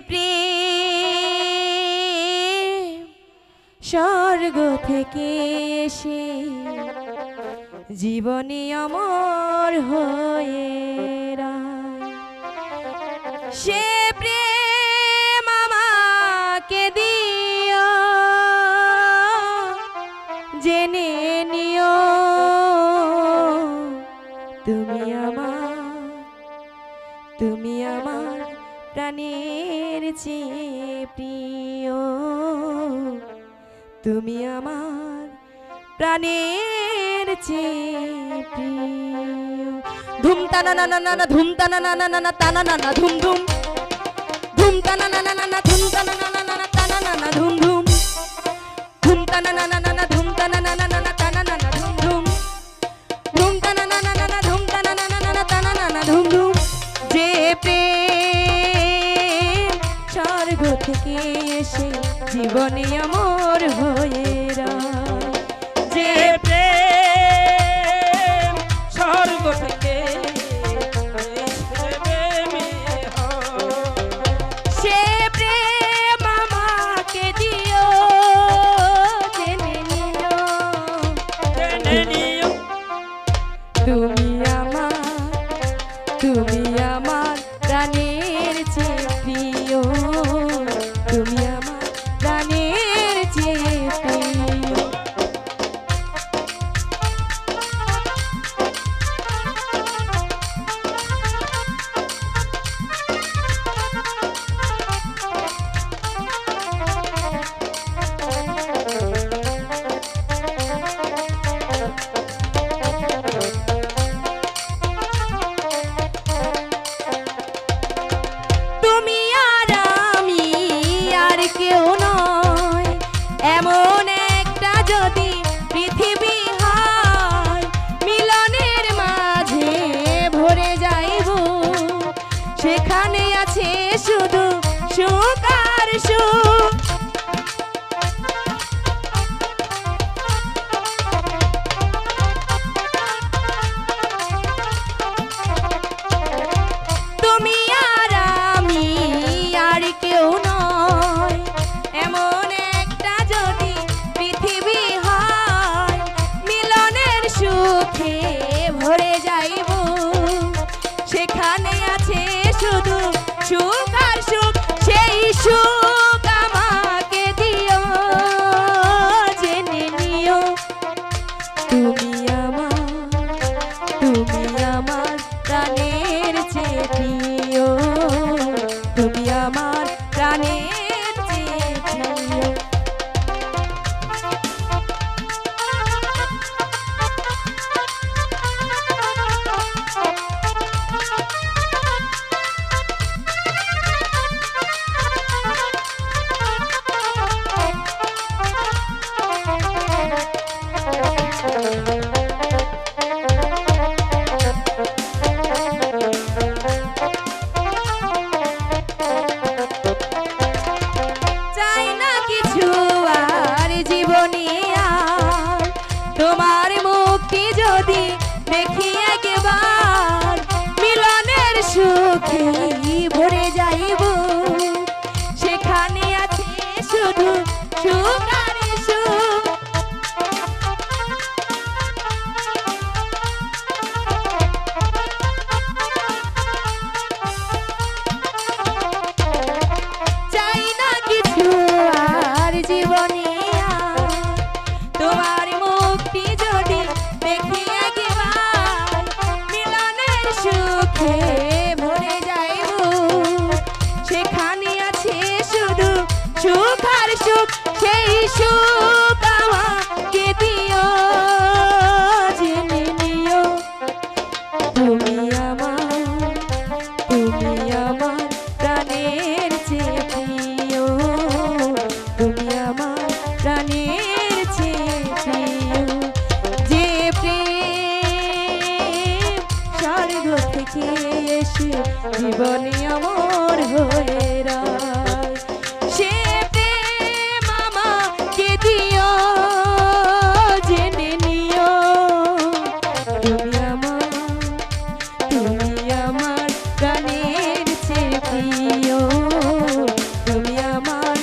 প্রেম স্বর্গ থেকে এসে জীবনে অমর হয়ে সে প্রেম আমাকে দিও, জেনে নিও, তুমি আমার তুমি আমার প্রাণের চেয়ে প্রিয় তুমি আমার প্রাণের চেয়ে প্রিয় ধুম তানা না না না না ধুম তানা না না না না তানা না না ধুম ধুম ধুম তানা না না না না ধুম তানা না না না না তানা না না ধুম ধুম ধুম তানা না না না না ধুম তানা না না না না স্বর্গ থেকে এসে জীবনে আমার হয়ে। যে পৃথিবী হয়, মিলনের মাঝে ভরে যাইব। সেখানে আছে শুধু সুখ আর তুমি আর আমি আর কেউ নয়। এমন আছে শুধু জীবনে তোমার মুক্তি যদি দেখি একবার মিলনের সুখে এসে জীবনে অমর হয়ে প্রেম আমাকে দিও জেনে নিও। তুমি আমার তুমি আমার